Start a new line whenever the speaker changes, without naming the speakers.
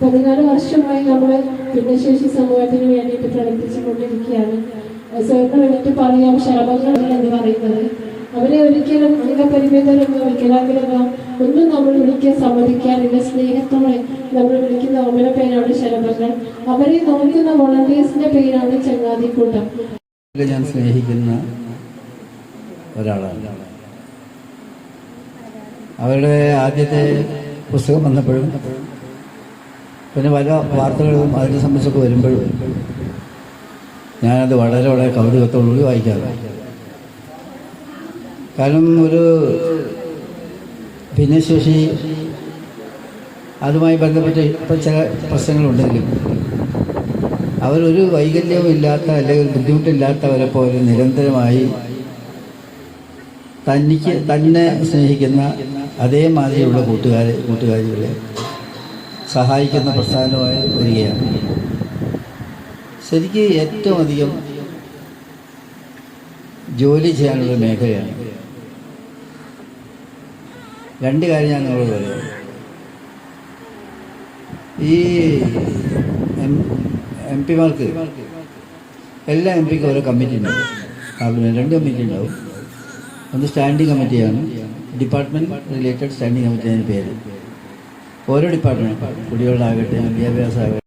പതിനാല് വർഷമായി നമ്മൾ ഭിന്നശേഷി സമൂഹത്തിന് വേണ്ടിയിട്ട് പ്രവർത്തിച്ചുകൊണ്ടിരിക്കുകയാണ്. സ്വയം വേണ്ടിയിട്ട് പറയാം ശാപങ്ങൾ എന്ന് പറയുന്നത്. അവരെ ഒരിക്കലും അംഗപരിമിതരെന്നോ വികലാംഗരെന്നോ ഒന്നും നമ്മൾ വിളിക്കാൻ സമ്മതിക്കാറില്ല. സ്നേഹത്തോടെ നമ്മൾ വിളിക്കുന്ന ഓമന പേരാണ് ശരഭങ്ങൾ അവരെ നോക്കുന്ന വോളണ്ടിയേഴ്സിന്റെ പേരാണ് ചങ്ങാതിക്കൂട്ടം.
ഞാൻ സ്നേഹിക്കുന്ന ഒരാളാണ്. അവരുടെ ആദ്യത്തെ പുസ്തകം വന്നപ്പോഴും പിന്നെ പല വാർത്തകളും അതിനെ സംബന്ധിച്ചൊക്കെ വരുമ്പോഴും ഞാനത് വളരെ വളരെ കൗതുകത്തോടുകൂടി വായിക്കാറ് കാരണം ഒരു ഭിന്നശേഷി അതുമായി ബന്ധപ്പെട്ട് ഇപ്പം ചില പ്രശ്നങ്ങളുണ്ടെങ്കിലും അവരൊരു വൈകല്യവും ഇല്ലാത്ത അല്ലെങ്കിൽ ബുദ്ധിമുട്ടില്ലാത്തവരെ പോലെ നിരന്തരമായി തനിക്ക് തന്നെ സ്നേഹിക്കുന്ന അതേമാതിരിയുള്ള കൂട്ടുകാരെ കൂട്ടുകാരികളെ സഹായിക്കുന്ന പ്രസ്ഥാനമായി വരികയാണ് ശരിക്ക് ഏറ്റവും അധികം ജോലി ചെയ്യാനുള്ള മേഖലയാണ്. രണ്ട് കാര്യം ഞാൻ നിങ്ങളോട് പറയാം. ഈ എം പിമാർക്ക് എല്ലാ എം പിക്കും ഓരോ കമ്മിറ്റി ഉണ്ടാവും. പാർലമെന്റ് രണ്ട് കമ്മിറ്റി ഉണ്ടാവും. ഒന്ന് സ്റ്റാൻഡിംഗ് കമ്മിറ്റിയാണ്. ഡിപ്പാർട്ട്മെന്റ് റിലേറ്റഡ് സ്റ്റാൻഡിംഗ് കമ്മിറ്റി അതിന് പേര്. ഓരോ ഡിപ്പാർട്ട്മെന്റ് കുടിവെള്ളമാകട്ടെ വിദ്യാഭ്യാസമാകട്ടെ